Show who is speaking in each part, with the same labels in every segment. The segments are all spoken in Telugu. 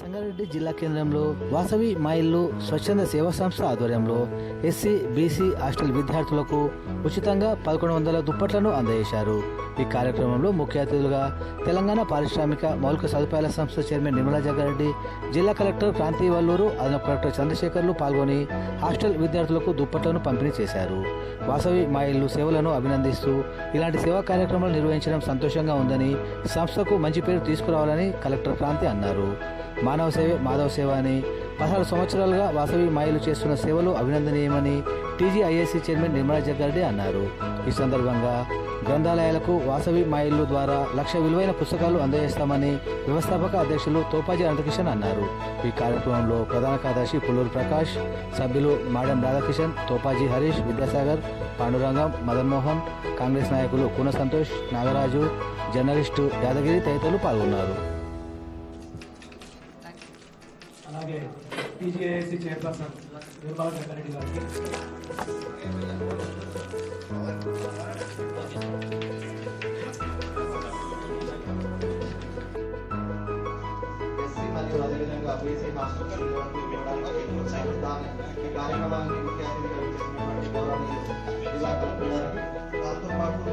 Speaker 1: సంగారెడ్డి జిల్లా కేంద్రంలో వాసవి మా ఇల్లు స్వచ్ఛంద సేవా సంస్థ ఆధ్వర్యంలో ఎస్సీ బీసీ హాస్టల్ విద్యార్థులకు ఉచితంగా పదకొండు వందల దుప్పట్లను అందజేశారు. ఈ కార్యక్రమంలో ముఖ్య అతిథులుగా తెలంగాణ పారిశ్రామిక మౌలిక సదుపాయాల సంస్థ చైర్మన్ నిర్మలా జగ్గారెడ్డి జిల్లా కలెక్టర్ క్రాంతి వల్లూరు అదనపు కలెక్టర్ చంద్రశేఖర్లు పాల్గొని హాస్టల్ విద్యార్థులకు దుప్పట్లను పంపిణీ చేశారు. వాసవి మా ఇల్లు సేవలను అభినందిస్తూ ఇలాంటి సేవా కార్యక్రమాలు నిర్వహించడం సంతోషంగా ఉందని సంస్థకు మంచి పేరు తీసుకురావాలని కలెక్టర్ క్రాంతి అన్నారు. మానవ సేవే మాధవ సేవ అని పదహారు సంవత్సరాలుగా వాసవి మాయలు చేస్తున్న సేవలు అభినందనీయమని టీజీఐఎస్సీ చైర్మన్ నిర్మలా జగ్గారెడ్డి అన్నారు. ఈ సందర్భంగా గ్రంథాలయాలకు వాసవి మాయిల్లు ద్వారా లక్ష విలువైన పుస్తకాలు అందజేస్తామని వ్యవస్థాపక అధ్యక్షులు తోపాజీ అనంతకిషన్ అన్నారు. ఈ కార్యక్రమంలో ప్రధాన కార్యదర్శి పుల్లూరు ప్రకాష్ సభ్యులు మాడెం రాధాకిషన్ తోపాజీ హరీష్ విద్యాసాగర్ పాండురంగం మదన్మోహన్ కాంగ్రెస్ నాయకులు కూన సంతోష్ నాగరాజు జర్నలిస్టు యాదగిరి తదితరులు పాల్గొన్నారు.
Speaker 2: ఈ కార్యక్రమానికి ముఖ్య అతిథిగా ఇచ్చినటువంటి గౌరవనీయులు జిల్లా కలెక్టర్ గారికి దాంతో పాటు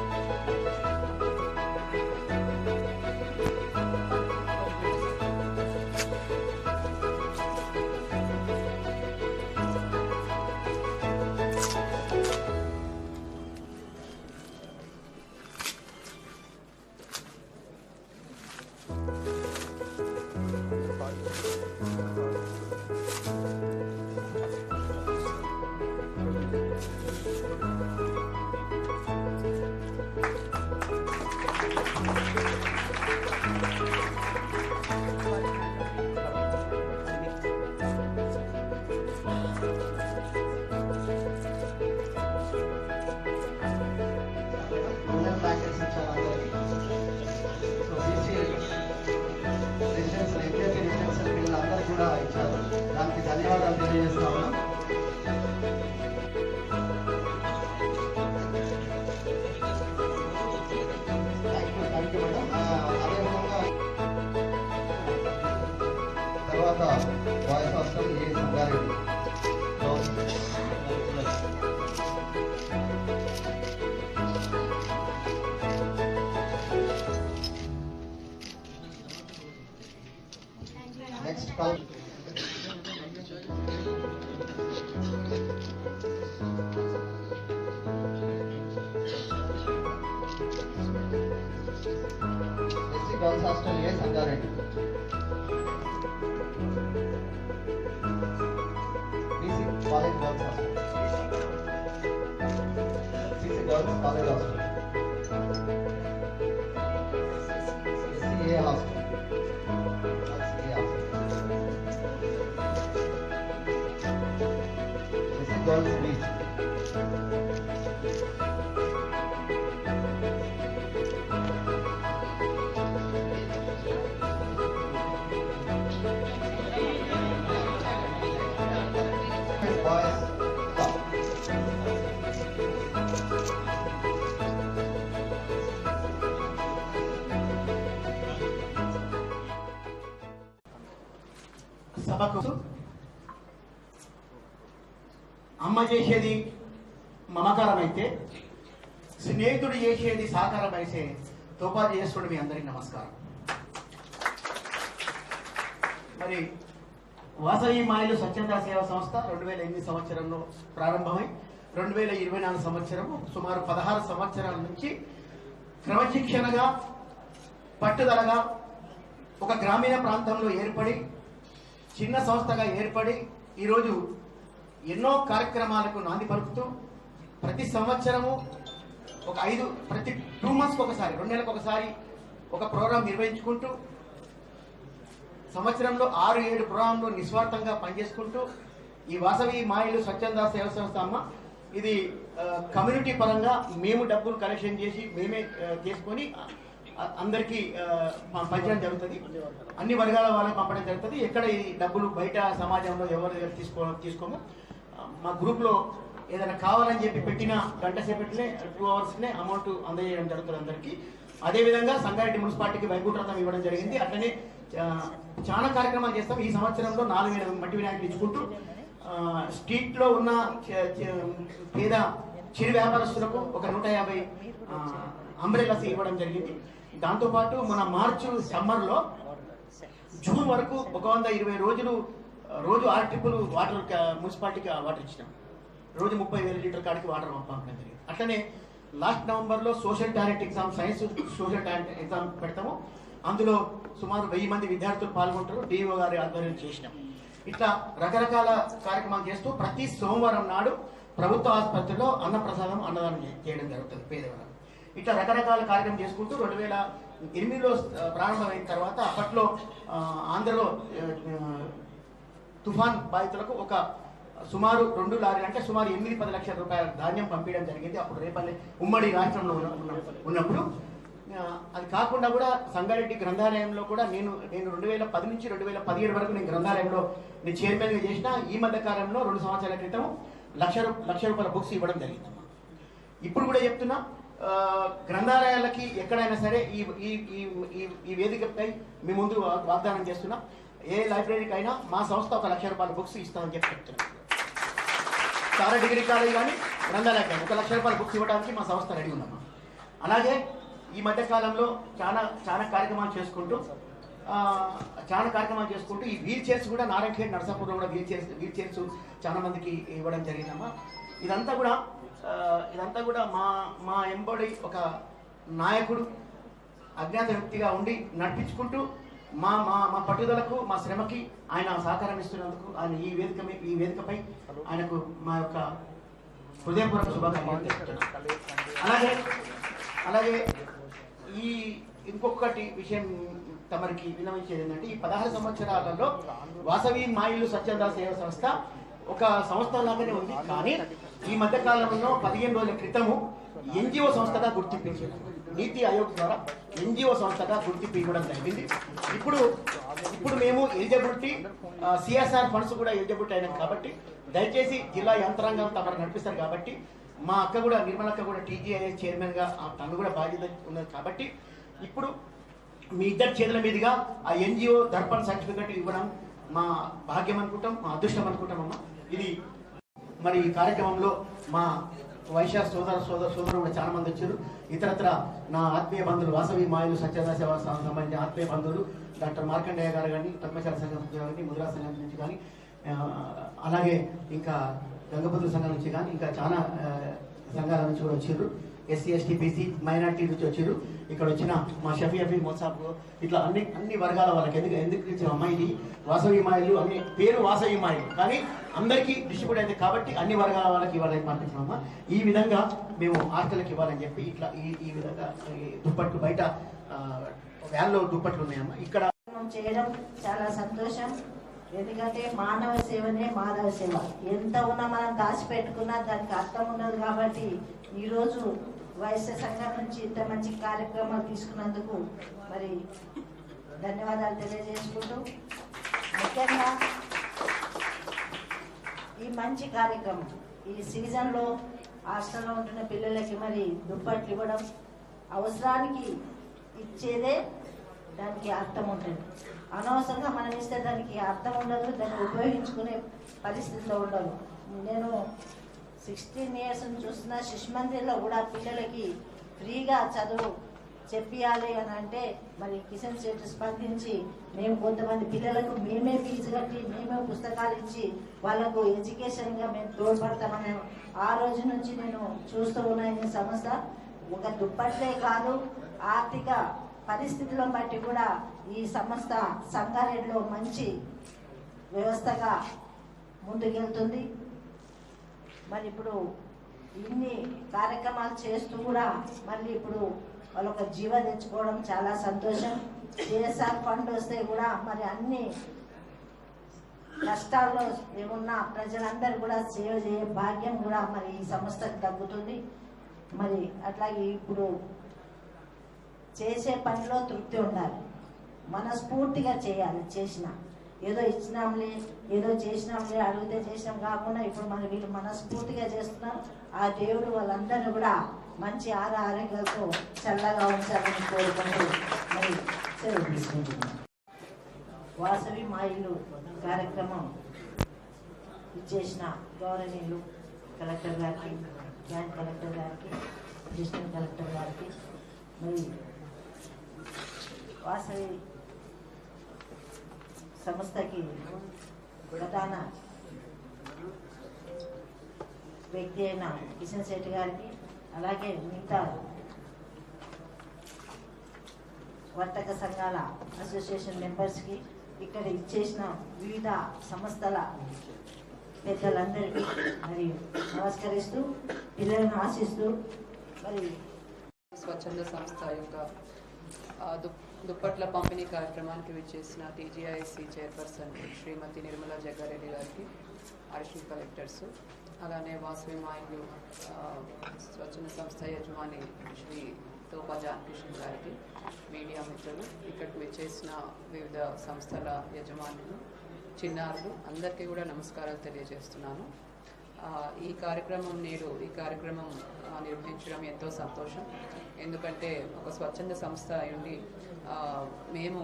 Speaker 2: తర్వాత voice hostel A Sangareddy next call SC girls hostel A Sangareddy BC BC girls college hostel SC A hostel SC A hostel
Speaker 3: సభకు అమ్మ చేసేది మమకారం అయితే స్నేహితుడు చేసేది సాకారం అయితే తోపాటు చేస్తుడు మీ అందరికీ నమస్కారం. మరి వాసవి మాయలు స్వచ్ఛంద సేవా సంస్థ రెండు వేల ఎనిమిది సంవత్సరంలో ప్రారంభమై రెండు వేల ఇరవై నాలుగు సంవత్సరం సుమారు పదహారు సంవత్సరాల నుంచి క్రమశిక్షణగా పట్టుదలగా ఒక గ్రామీణ ప్రాంతంలో ఏర్పడి చిన్న సంస్థగా ఏర్పడి ఈరోజు ఎన్నో కార్యక్రమాలకు నాంది పలుకుతూ ప్రతి సంవత్సరము ఒక ఐదు ప్రతి టూ మంత్స్కి ఒకసారి రెండు నెలలకు ఒకసారి ఒక ప్రోగ్రాం నిర్వహించుకుంటూ సంవత్సరంలో ఆరు ఏడు ప్రోగ్రాంలో నిస్వార్థంగా పనిచేసుకుంటూ ఈ వాసవి మాయలు స్వచ్ఛంద సేవ సంస్థ అమ్మ ఇది కమ్యూనిటీ పరంగా మేము డబ్బులు కలెక్షన్ చేసి మేమే చేసుకొని అందరికీ ఆ, పంచడం జరుగుతుంది. అన్ని వర్గాల వాళ్ళకి పంపడం జరుగుతుంది. ఎక్కడ ఈ డబ్బులు బయట సమాజంలో ఎవరి దగ్గర తీసుకో తీసుకోము. మా గ్రూప్లో ఏదైనా కావాలని చెప్పి పెట్టిన గంట సేపట్లే టూ అవర్స్నే అమౌంట్ అందజేయడం జరుగుతుంది అందరికీ. అదేవిధంగా సంగారెడ్డి మున్సిపాలిటీకి వైకుంఠ ఇవ్వడం జరిగింది. అట్లనే చాలా కార్యక్రమాలు చేస్తాం. ఈ సంవత్సరంలో నాలుగు వేల మట్టి వినాయకులు ఇచ్చుకుంటూ స్ట్రీట్లో ఉన్న పేద చిరు వ్యాపారస్తులకు ఒక నూట యాభై అంబ్రెలాస్ ఇవ్వడం జరిగింది. దాంతోపాటు మన మార్చు సమ్మర్లో జూన్ వరకు ఒక వంద ఇరవై రోజులు రోజు ఆరు ట్రిప్పులు వాటర్ మున్సిపాలిటీకి వాటర్ ఇచ్చినాం. రోజు ముప్పై వేల లీటర్ కాడికి వాటర్ పంపడం జరిగింది. అట్లనే లాస్ట్ నవంబర్లో social talent exam science social talent exam పెడతాము. అందులో సుమారు వెయ్యి మంది విద్యార్థులు పాల్గొంటారు. డిఓ గారి ఆధ్వర్యం చేసినాం. ఇట్లా రకరకాల కార్యక్రమాలు చేస్తూ ప్రతి సోమవారం నాడు ప్రభుత్వ ఆసుపత్రిలో అన్నప్రసాదం అన్నదానం చేయడం జరుగుతుంది. పేదవాళ్ళకు. ఇట్లా రకరకాల కార్యక్రమం చేసుకుంటూ రెండు వేల ఎనిమిదిలో ప్రారంభమైన తర్వాత అప్పట్లో ఆంధ్రలో తుఫాన్ బాధితులకు ఒక సుమారు రెండు లారీలు అంటే సుమారు ఎనిమిది పది లక్షల రూపాయల ధాన్యం పంపించడం జరిగింది. అప్పుడు రేపల్లి ఉమ్మడి రాష్ట్రంలో ఉన్నప్పుడు అది కాకుండా కూడా సంగారెడ్డి గ్రంథాలయంలో కూడా నేను నేను రెండు వేల పది నుంచి రెండు వేల పదిహేడు వరకు నేను గ్రంథాలయంలో నేను చైర్మన్గా చేసిన ఈ మధ్య కాలంలో రెండు సంవత్సరాల క్రితం లక్ష రూ- లక్ష రూపాయల బుక్స్ ఇవ్వడం జరిగిందమ్మా. ఇప్పుడు కూడా చెప్తున్నా గ్రంథాలయాలకి ఎక్కడైనా సరే ఈ ఈ ఈ ఈ- వేదికపై మీ ముందు వాగ్దానం చేస్తున్నాం. ఏ లైబ్రరీకి అయినా మా సంస్థ ఒక లక్ష రూపాయల బుక్స్ ఇస్తామని చెప్పి చెప్తున్నా. చాలా డిగ్రీ కాలేజ్ కానీ గ్రంథాలయం కానీ ఒక లక్ష రూపాయల బుక్స్ ఇవ్వడానికి మా సంస్థ రెడీ ఉందమ్మా. అలాగే ఈ మధ్య కాలంలో చాలా చాలా కార్యక్రమాలు చేసుకుంటూ చాలా కార్యక్రమాలు చేసుకుంటూ ఈ వీల్ చైర్స్ కూడా నారాయణఖేడ్ నరసాపూర్లో కూడా వీల్ చైర్స్ వీల్ చైర్స్ చాలా మందికి ఇవ్వడం జరిగిందమ్మా. ఇదంతా కూడా ఇదంతా కూడా మా మా ఎంబడి ఒక నాయకుడు అజ్ఞాత వ్యక్తిగా ఉండి నడిపించుకుంటూ మా మా మా పట్టుదలకు మా శ్రమకి ఆయన సహకారం ఇస్తున్నందుకు ఆయన ఈ వేదిక ఈ వేదికపై ఆయనకు మా యొక్క హృదయపూర్వక శుభాకాంక్షలు తెలుపుతున్నాను. అలాగే అలాగే ఈ ఇంకొకటి విషయం తమరికి విన్నవించేది ఏంటంటే ఈ పదహారు సంవత్సరాలలో వాసవి మాయిలు స్వచ్ఛంద సేవ సంస్థ ఒక సంస్థ లాగానే ఉంది. కానీ ఈ మధ్య కాలంలో పదిహేను రోజుల క్రితము ఎన్జిఓ సంస్థగా గుర్తింపించారు. నీతి ఆయోగ్ ద్వారా ఎన్జిఓ సంస్థగా గుర్తింపు ఇవ్వడం జరిగింది. ఇప్పుడు ఇప్పుడు మేము ఎలిజిబిలిటీ సిఎస్ఆర్ ఫండ్స్ కూడా ఎలిజిబిలిటీ అయినాం కాబట్టి దయచేసి జిల్లా యంత్రాంగం తమరు నడిపిస్తారు కాబట్టి మా అక్క కూడా నిర్మలక్క కూడా టీజీఐఎస్ చైర్మన్గా ఆ తను కూడా బాధ్యత ఉన్నది కాబట్టి ఇప్పుడు మీ ఇద్దరి చేతుల మీదుగా ఆ ఎన్జిఓ దర్పణ సర్టిఫికెట్ ఇవ్వడం మా భాగ్యం అనుకుంటాం మా అదృష్టం అనుకుంటాం అమ్మా. ఇది మరి ఈ కార్యక్రమంలో మా వైశాఖ సోదర సోదర సోదరులు కూడా చాలా మంది వచ్చారు. ఇతరత్ర నా ఆత్మీయ బంధువులు వాసవి మాయలు సత్యదా సేవా సంఘం సంబంధించిన ఆత్మీయ బంధువులు డాక్టర్ మార్కండేయ గారు కానీ పద్మచార సంఘం నుంచి కానీ ముద్రా సంఘం నుంచి కానీ అలాగే ఇంకా గంగపతుల సంఘం నుంచి కానీ ఇంకా చాలా సంఘాల నుంచి కూడా వచ్చారు. ఎస్సీ ఎస్టీ బీసీ మైనార్టీ నుంచి వచ్చారు. ఇక్కడ వచ్చిన మా షఫీ అఫీ మొసాబ్ ఇట్లా అన్ని అన్ని వర్గాల వాళ్ళకి ఎందుకు ఎందుకు ఇచ్చిన అమ్మాయిని? వాసవి మాయలు అన్ని పేరు వాసవి మాయలు కానీ అందరికీ డిస్ట్రిబ్యూట్ అయింది కాబట్టి అన్ని వర్గాల వాళ్ళకి ఇవ్వాలని పంపించినామా ఈ విధంగా మేము హాస్టల్కి ఇవ్వాలని చెప్పి ఇట్లా ఈ ఈ విధంగా ఈ దుప్పట్లు బయట వ్యాన్లో దుప్పట్లు ఉన్నాయమ్మా. ఇక్కడ
Speaker 4: చేయడం చాలా సంతోషం. ఎందుకంటే మానవ సేవనే మానవ సేవ. ఎంత ఉన్నా మనం దాచిపెట్టుకున్నా దానికి అర్థం ఉండదు కాబట్టి ఈరోజు వైశ్య సంఘం నుంచి ఇంత మంచి కార్యక్రమాలు తీసుకున్నందుకు మరి ధన్యవాదాలు తెలియజేసుకుంటూ ముఖ్యంగా ఈ మంచి కార్యక్రమం ఈ సీజన్లో హాస్టల్లో ఉంటున్న పిల్లలకి మరి దుప్పట్లు ఇవ్వడం అవసరానికి ఇచ్చేదే దానికి అర్థం ఉంటుంది అనవసరంగా మనం ఇస్తే దానికి అర్థం ఉండదు దాన్ని ఉపయోగించుకునే పరిస్థితిలో ఉండదు. నేను సిక్స్టీన్ ఇయర్స్ చూస్తున్న శిశుమందిర్లో కూడా పిల్లలకి ఫ్రీగా చదువు చెప్పియాలి అని అంటే మరి కిషన్ శెట్టి స్పందించి మేము కొంతమంది పిల్లలకు మేమే ఫీజు కట్టి మేమే పుస్తకాలు ఇచ్చి వాళ్ళకు ఎడ్యుకేషన్గా మేము తోడ్పడతామని ఆ రోజు నుంచి నేను చూస్తూ ఉన్న ఈ సంస్థ ఒక దుప్పట్లే కాదు ఆర్థిక పరిస్థితులను బట్టి కూడా ఈ సంస్థ సంగారెడ్డిలో మంచి వ్యవస్థగా ముందుకెళ్తుంది. మరి ఇప్పుడు ఇన్ని కార్యక్రమాలు చేస్తూ కూడా మళ్ళీ ఇప్పుడు వాళ్ళొక జీవ తెచ్చుకోవడం చాలా సంతోషం. సిఎస్ఆర్ ఫండ్ వస్తే కూడా మరి అన్ని కష్టాల్లో ఏమున్నా ప్రజలందరూ కూడా సేవ చేయ భాగ్యం కూడా మరి ఈ సంస్థకు తగ్గుతుంది మరి అట్లాగే ఇప్పుడు చేసే పనిలో తృప్తి ఉండాలి. మనస్ఫూర్తిగా చేయాలి చేసిన. ఏదో ఇచ్చినాంలే ఏదో చేసినాంలే అడిగితే చేసినాం కాకుండా ఇప్పుడు మన వీళ్ళు మనస్ఫూర్తిగా చేస్తున్నారు ఆ దేవుడు వాళ్ళందరినీ కూడా మంచి ఆర ఆరోగ్యాలతో చల్లగా ఉంచాలని కోరుకుంటూ మరి సెలవు తీసుకుంటున్నాం. వాసవి మా ఇల్లు కార్యక్రమం ఇచ్చేసిన గౌరవనీయులు కలెక్టర్ గారికి జాయింట్ కలెక్టర్ గారికి అసిస్టెంట్ కలెక్టర్ గారికి మరి వాసవి సంస్థకి ప్రధాన వ్యక్తి అయిన కిషన్ శెట్టి గారికి అలాగే మిగతా వర్తక సంఘాల అసోసియేషన్ మెంబర్స్కి ఇక్కడ ఇచ్చేసిన వివిధ సంస్థల పెద్దలందరికీ మరి నమస్కరిస్తూ పిల్లలను ఆశిస్తూ మరి
Speaker 5: స్వచ్ఛంద సంస్థ యొక్క దుప్పట్ల పంపిణీ కార్యక్రమానికి విచ్చేసిన టీజీఐసి చైర్పర్సన్ శ్రీమతి నిర్మలా జగ్గారెడ్డి గారికి అడిషనల్ కలెక్టర్స్ అలానే వాసవి మాయిలు స్వచ్ఛంద సంస్థ యజమాని శ్రీ తోపా జానకిషన్ గారికి మీడియా మిత్రులు ఇక్కడికి విచ్చేసిన వివిధ సంస్థల యజమానులు చిన్నారులు అందరికీ కూడా నమస్కారాలు తెలియజేస్తున్నాను. ఈ కార్యక్రమం నేడు ఈ కార్యక్రమం నిర్వహించడం ఎంతో సంతోషం. ఎందుకంటే ఒక స్వచ్ఛంద సంస్థ అయ్యుండి మేము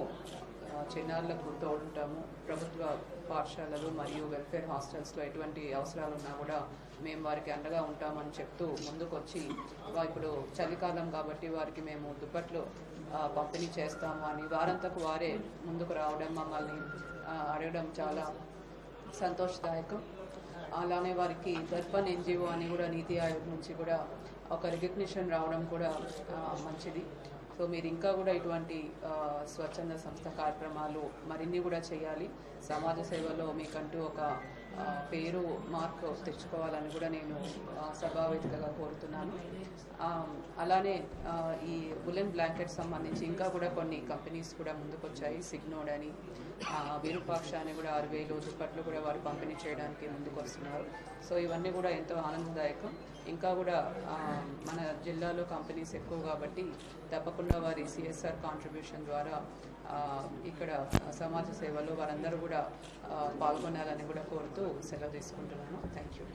Speaker 5: చిన్నారులకు తోడుంటాము ప్రభుత్వ పాఠశాలలు మరియు వెల్ఫేర్ హాస్టల్స్లో ఎటువంటి అవసరాలు ఉన్నా కూడా మేము వారికి అండగా ఉంటామని చెప్తూ ముందుకొచ్చి ఇప్పుడు చలికాలం కాబట్టి వారికి మేము దుప్పట్లు పంపిణీ చేస్తాము అని వారంతకు వారే ముందుకు రావడం మమ్మల్ని అడగడం చాలా సంతోషదాయకం. అలానే వారికి దర్పణ్ ఎన్జిఓ అని కూడా నీతి ఆయోగ్ నుంచి కూడా ఒక రికగ్నిషన్ రావడం కూడా మంచిది. సో మీరు ఇంకా కూడా ఇటువంటి స్వచ్ఛంద సంస్థ కార్యక్రమాలు మరిన్ని కూడా చేయాలి. సమాజ సేవలో మీకంటూ ఒక పేరు మార్క్ తెచ్చుకోవాలని కూడా నేను సభావేదికగా కోరుతున్నాను. అలానే ఈ ఉలెన్ బ్లాంకెట్ సంబంధించి ఇంకా కూడా కొన్ని కంపెనీస్ కూడా ముందుకొచ్చాయి. సిగ్నోడ్ అని విరూపాక్ష అని కూడా ఆరు వేలు దుప్పట్లు కూడా వారు పంపిణీ చేయడానికి ముందుకు వస్తున్నారు సో ఇవన్నీ కూడా ఎంతో ఆనందదాయకం. ఇంకా కూడా మన జిల్లాలో కంపెనీస్ ఎక్కువ కాబట్టి తప్పకుండా వారి సిఎస్ఆర్ కాంట్రిబ్యూషన్ ద్వారా ఇక్కడ సమాజ సేవలో వారందరూ కూడా పాల్గొనాలని కూడా కోరుతూ సెలవు తీసుకుంటున్నాను. Thank you